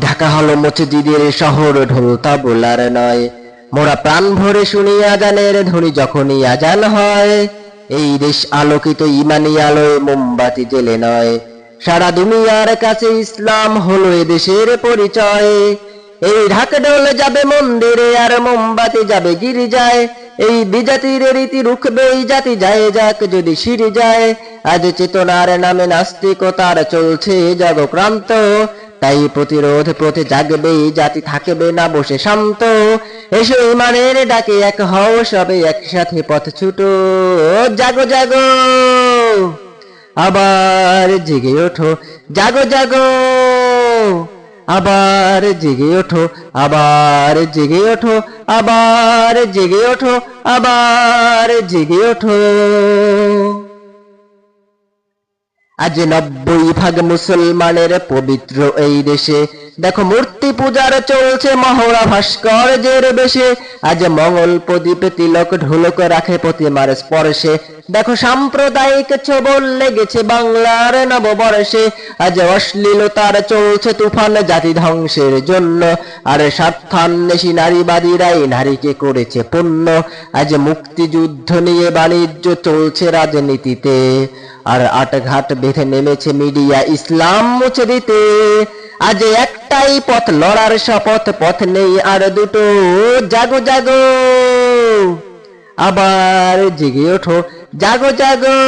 ঢাকা হলো মসজিদের শহর ঢোলতা বলার নয়। মোরা প্রাণ ভরে শুনি আজানের ধ্বনি যখনই আজান হয়। এই দেশ আলোকিত ইমানি আলোয় মোমবাতি জেলে নয়। সারা দুনিয়ার কাছে ইসলাম হলো এ দেশের পরিচয়। এই ঢাকা ডোল যাবে মন্দিরে আর মোমবাতি যাবে গিরিজায়। এই বিজাতির রীতি রুখবে, এই জাতি যায় যাক যদি সিঁড়ি যায়। আজ চেতনার নামে নাস্তিকতার চলছে জগক্রান্ত। তাই প্রতিরোধ প্রতি জাগবে এই জাতি থাকবে না বসে শান্ত। এসো ইমানের ডাকে এক হও সবে একসাথে পথ ছুটো। জাগো জাগো। আবার জেগে ওঠো। জাগো জাগো। আবার জেগে ওঠো। আবার জেগে ওঠো। আবার জেগে ওঠো। আবার জেগে ওঠো। আজ নব্বই ভাগ মুসলমানের পবিত্র এই দেশে দেখো, মূর্তি পূজার চলছে মহড়া ভাস্কর্যের বেশে। আজ মঙ্গল প্রদীপে তিলক ঢোলক রাখে প্রতিমার স্পর্শে। দেখো, সাম্প্রদায়িক ছবল লেগেছে বাংলার নববর্ষে। আজ অশ্লীলতার চলছে তুফান জাতি ধ্বংসের জন্য। আর স্বার্থান্বেষী নারীবাদীরাই নারীকে করেছে পণ্য। আজ মুক্তিযুদ্ধ নিয়ে বাণিজ্য চলছে রাজনীতিতে। আর আটঘাট বেঁধে নেমেছে মিডিয়া ইসলাম মুছে দিতে। আজ একটাই পথ, লড়ার শপথ, পথ নেই আর দুটো। জাগো জাগো। আবার জেগে ওঠো। জাগো জাগো।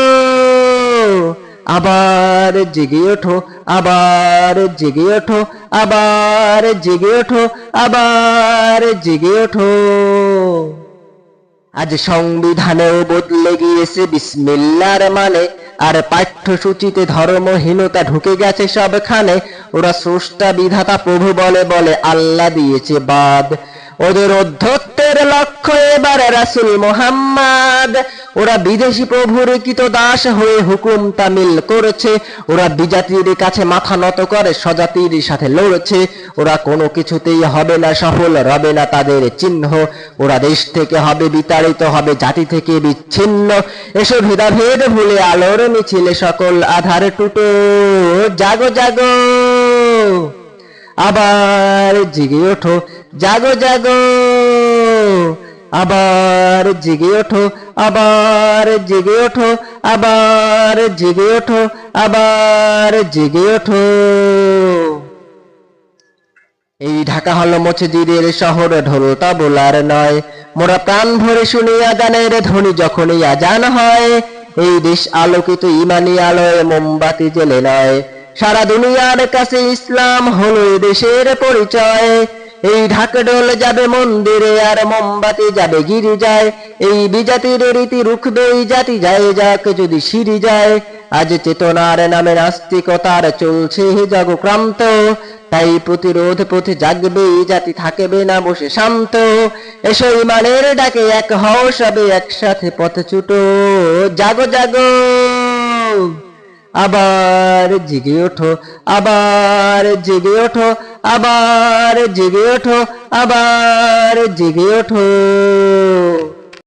আবার জেগে ওঠো। আবার জেগে ওঠো। আবার জেগে ওঠো। আবার জেগে ওঠো। আজ সংবিধানেও বদলে গিয়েছে বিসমিল্লার মানে। আর পাঠ্যসূচিতে ধর্মহীনতা ঢুকে গেছে সবখানে, ওরা স্রষ্টা বিধাতা প্রভু বলে বলে আল্লাহ দিয়েছে বাদ। ওদের অধ্যত্বের লক্ষ্য এবারে রাসুল মোহাম্মদ। ওরা বিদেশি প্রভুর কিত দাস হয়ে হুকুম তামিল করেছে। ওরা বিজাতির কাছে মাথা নত করে, স্বজাতির সাথে লড়ছে। ওরা কোনো কিছুতেই হবে না সফল, রবে না তাদের চিহ্ন। ওরা দেশ থেকে হবে বিতাড়িত, হবে জাতি থেকে বিচ্ছিন্ন। এসো ভেদাভেদ ভুলে আলোর মিছিলে সকল আধার টুটো। জাগো জাগো। আবার জিগে ওঠো। জাগো জাগো। আবার জেগে ওঠো, আবার জেগে ওঠো, আবার জেগে ওঠো, আবার জেগে ওঠো। এই ঢাকা হলো মসজিদের শহর ঢোলতা বলার নয়। মোরা প্রাণ ভরে শুনি আজানের ধ্বনি যখনই আজান হয়। এই দেশ আলোকিত ইমানি আলোয় মোমবাতি জেলে নয়। সারা দুনিয়ার কাছে ইসলাম হলো দেশের পরিচয়। এই ঢাকডোল যাবে মন্দিরে আর মোমবাতি যাবে গিরি যায় এই বিজাতির রীতি রুখবে এই জাতি যায় যাক যদি সিঁড়ি যায়। আজ চেতনার নামে নাস্তিকতার চলছে হে জগক্রান্ত। তাই প্রতিরোধ পথে জাগবে জাতি থাকবে না বসে শান্ত। এসো ইমানের ডাকে এক হও সবে একসাথে পথ ছুটো। জাগো জাগো। আবার জেগে ওঠো আবার জেগে ওঠো আবার জেগে ওঠো আবার জেগে ওঠো।